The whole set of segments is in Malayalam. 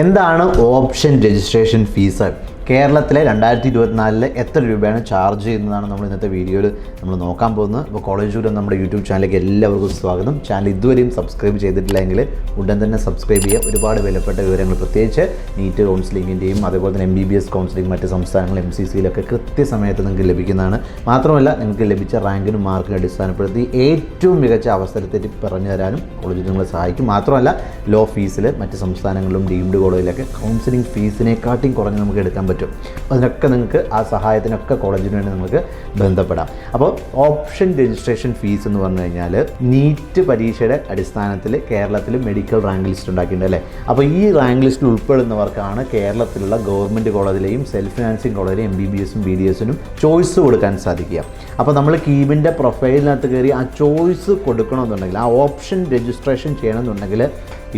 എന്താണ് ഓപ്ഷൻ രജിസ്ട്രേഷൻ ഫീസ്? കേരളത്തിലെ രണ്ടായിരത്തി ഇരുപത്തിനാലിൽ എത്ര രൂപയാണ് ചാർജ് ചെയ്യുന്നതാണ് നമ്മൾ ഇന്നത്തെ വീഡിയോയിൽ നമ്മൾ നോക്കാൻ പോകുന്നത്. അപ്പോൾ കോളേജ് ദൂരം നമ്മുടെ യൂട്യൂബ് ചാനലിലേക്ക് എല്ലാവർക്കും സ്വാഗതം. ചാനൽ ഇതുവരെയും സബ്സ്ക്രൈബ് ചെയ്തിട്ടില്ലെങ്കിൽ ഉടൻ തന്നെ സബ്സ്ക്രൈബ് ചെയ്യുക. ഒരുപാട് വിലപ്പെട്ട വിവരങ്ങൾ പ്രത്യേകിച്ച് നീറ്റ് കൗൺസിലിങ്ങിന്റെയും അതുപോലെ തന്നെ M B B S counselling മറ്റ് സംസ്ഥാനങ്ങൾ എം സി സിയിലൊക്കെ കൃത്യസമയത്ത് നിങ്ങൾക്ക് ലഭിക്കുന്നതാണ്. മാത്രമല്ല നിങ്ങൾക്ക് ലഭിച്ച റാങ്കിനും മാർക്കിനും അടിസ്ഥാനപ്പെടുത്തി ഏറ്റവും മികച്ച അവസരത്തിൽ പറഞ്ഞു തരാനും കോളേജ് നിങ്ങളെ സഹായിക്കും. മാത്രമല്ല ലോ ഫീസിൽ മറ്റ് സംസ്ഥാനങ്ങളിലും ഡീംഡ് കോളേജിലൊക്കെ കൗൺസിലിംഗ് ഫീസിനെക്കാട്ടിയും കുറഞ്ഞ് നമുക്ക് എടുക്കാൻ പറ്റും. അപ്പോൾ അതിനൊക്കെ നിങ്ങൾക്ക് ആ സഹായത്തിനൊക്കെ കോളേജിന് വേണ്ടി നമുക്ക് ബന്ധപ്പെടാം. അപ്പോൾ ഓപ്ഷൻ രജിസ്ട്രേഷൻ ഫീസ് എന്ന് പറഞ്ഞു കഴിഞ്ഞാൽ നീറ്റ് പരീക്ഷയുടെ അടിസ്ഥാനത്തിൽ കേരളത്തിൽ മെഡിക്കൽ റാങ്ക് ലിസ്റ്റ് ഉണ്ടാക്കിയിട്ടുണ്ട് അല്ലേ? അപ്പോൾ ഈ റാങ്ക് ലിസ്റ്റിൽ ഉൾപ്പെടുന്നവർക്കാണ് കേരളത്തിലുള്ള ഗവൺമെന്റ് കോളേജിലെയും സെൽഫ് ഫിനാൻസിങ് കോളേജിലെയും എം ബി ബി എസും ബി ഡി എസിനും ചോയ്സ് കൊടുക്കാൻ സാധിക്കുക. അപ്പോൾ നമ്മൾ കീബിന്റെ പ്രൊഫൈലിനകത്ത് കയറി ആ ചോയ്സ് കൊടുക്കണമെന്നുണ്ടെങ്കിൽ ആ ഓപ്ഷൻ രജിസ്ട്രേഷൻ ചെയ്യണമെന്നുണ്ടെങ്കിൽ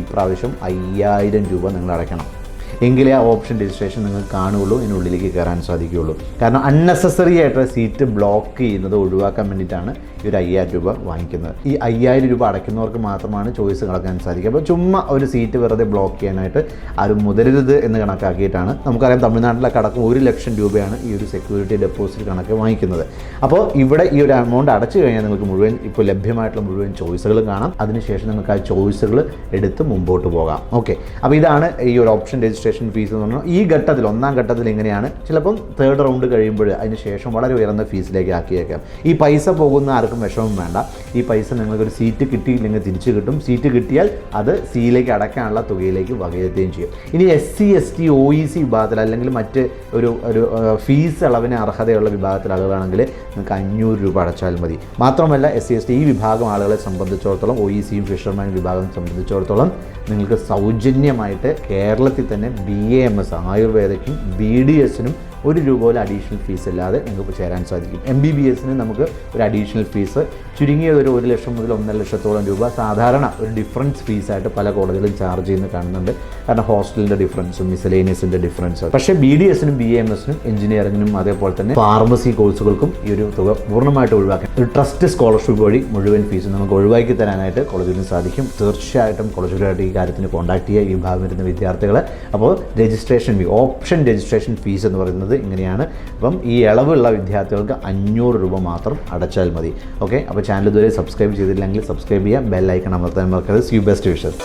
ഇപ്രാവശ്യം അയ്യായിരം രൂപ നിങ്ങൾ അടയ്ക്കണം. എങ്കിലേ ആ ഓപ്ഷൻ രജിസ്ട്രേഷൻ നിങ്ങൾക്ക് കാണുകയുള്ളൂ ഇതിനുള്ളിലേക്ക് കയറാൻ സാധിക്കുകയുള്ളൂ. കാരണം അൺനെസസറി ആയിട്ടുള്ള സീറ്റ് ബ്ലോക്ക് ചെയ്യുന്നത് ഒഴിവാക്കാൻ വേണ്ടിയിട്ടാണ് ഈ ഒരു അയ്യായിരം രൂപ വാങ്ങിക്കുന്നത്. ഈ അയ്യായിരം രൂപ അടയ്ക്കുന്നവർക്ക് മാത്രമാണ് ചോയ്സ് കളക്കാൻ സാധിക്കുക. അപ്പോൾ ചുമ്മാ ഒരു സീറ്റ് വെറുതെ ബ്ലോക്ക് ചെയ്യാനായിട്ട് ആരും മുതരരുത് എന്ന് കണക്കാക്കിയിട്ടാണ്. നമുക്കറിയാം തമിഴ്നാട്ടിലൊക്കെ അടക്കം ഒരു ലക്ഷം രൂപയാണ് ഈ ഒരു സെക്യൂരിറ്റി ഡെപ്പോസിറ്റ് കണക്ക് വാങ്ങിക്കുന്നത്. അപ്പോൾ ഇവിടെ ഈ ഒരു എമൗണ്ട് അടച്ചു കഴിഞ്ഞാൽ നിങ്ങൾക്ക് മുഴുവൻ ഇപ്പോൾ ലഭ്യമായിട്ടുള്ള മുഴുവൻ ചോയ്സുകളും കാണാം. അതിനുശേഷം നിങ്ങൾക്ക് ആ ചോയ്സുകൾ എടുത്ത് മുമ്പോട്ട് പോകാം. ഓക്കെ അപ്പോൾ ഇതാണ് ഈ ഒരു ഓപ്ഷൻ രജിസ്ട്രേഷൻ ഫീസ് എന്ന് പറഞ്ഞാൽ ഈ ഘട്ടത്തിൽ ഒന്നാം ഘട്ടത്തിൽ ഇങ്ങനെയാണ് ചിലപ്പം തേർഡ് റൗണ്ട് കഴിയുമ്പോൾ അതിന് ശേഷം വളരെ ഉയർന്ന ഫീസിലേക്ക് ആക്കിയേക്കാം. ഈ പൈസ പോകുന്ന ആർക്കും വിഷമം വേണ്ട. ഈ പൈസ നിങ്ങൾക്ക് ഒരു സീറ്റ് കിട്ടിയില്ലെങ്കിൽ തിരിച്ചു കിട്ടും. സീറ്റ് കിട്ടിയാൽ അത് സിയിലേക്ക് അടക്കാനുള്ള തുകയിലേക്ക് വകയെത്തുകയും ചെയ്യും. ഇനി S C S T O E C വിഭാഗത്തിൽ അല്ലെങ്കിൽ മറ്റ് ഒരു ഒരു ഫീസ് ഇളവിന് അർഹതയുള്ള വിഭാഗത്തിൽ ആളുകളാണെങ്കിൽ നിങ്ങൾക്ക് അഞ്ഞൂറ് രൂപ അടച്ചാൽ മതി. മാത്രമല്ല എസ് സി എസ് ടി ഈ വിഭാഗം ആളുകളെ സംബന്ധിച്ചിടത്തോളം ഒ ഇ സിയും ഫിഷർമാൻ വിഭാഗം സംബന്ധിച്ചിടത്തോളം നിങ്ങൾക്ക് സൗജന്യമായിട്ട് കേരളത്തിൽ തന്നെ ബി എ എം എസ് ആയുർവേദയ്ക്കും ബി ഡി എസിനും ഒരു രൂപ പോലും അഡീഷണൽ ഫീസ് ഇല്ലാതെ നിങ്ങൾക്ക് ചേരാൻ സാധിക്കും. എം ബി ബി എസിന് നമുക്ക് ഒരു അഡീഷണൽ ഫീസ് ചുരുങ്ങിയത് ഒരു ഒരു ലക്ഷം മുതൽ ഒന്നര ലക്ഷത്തോളം രൂപ സാധാരണ ഒരു ഡിഫറൻസ് ഫീസായിട്ട് പല കോളേജുകളും ചാർജ് ചെയ്യുന്ന കാണുന്നുണ്ട്. കാരണം ഹോസ്റ്റലിന്റെ ഡിഫറൻസും മിസലേനിയസിന്റെ ഡിഫറൻസും പക്ഷേ ബി ഡി എസിനും ബി എം എസിനും എഞ്ചിനീയറിങ്ങിനും അതേപോലെ തന്നെ ഫാർമസി കോഴ്സുകൾക്കും ഈ ഒരു തുക പൂർണമായിട്ട് ഒഴിവാക്കാൻ ഒരു ട്രസ്റ്റ് സ്കോളർഷിപ്പ് വഴി മുഴുവൻ ഫീസും നമുക്ക് ഒഴിവാക്കി തരാനായിട്ട് കോളേജിന് സാധിക്കും. തീർച്ചയായിട്ടും കോളേജുകളായിട്ട് ഈ കാര്യത്തിന് കോൺടാക്ട് ചെയ്യുക ഈ ഭാഗം വരുന്ന വിദ്യാർത്ഥികളെ. അപ്പോൾ registration fee option registration fees എന്ന് പറയുന്നത് ഇങ്ങനെയാണ്. അപ്പം ഈ ഇളവുള്ള വിദ്യാർത്ഥികൾക്ക് അഞ്ഞൂറ് രൂപ മാത്രം അടച്ചാൽ മതി. ഓക്കെ അപ്പോൾ ചാനൽ ഇതുവരെ സബ്സ്ക്രൈബ് ചെയ്തിട്ടില്ലെങ്കിൽ സബ്സ്ക്രൈബ് ചെയ്യുക. ബെൽ ഐക്കൺ അമർത്താൻ മറക്കരുത്. You best wishes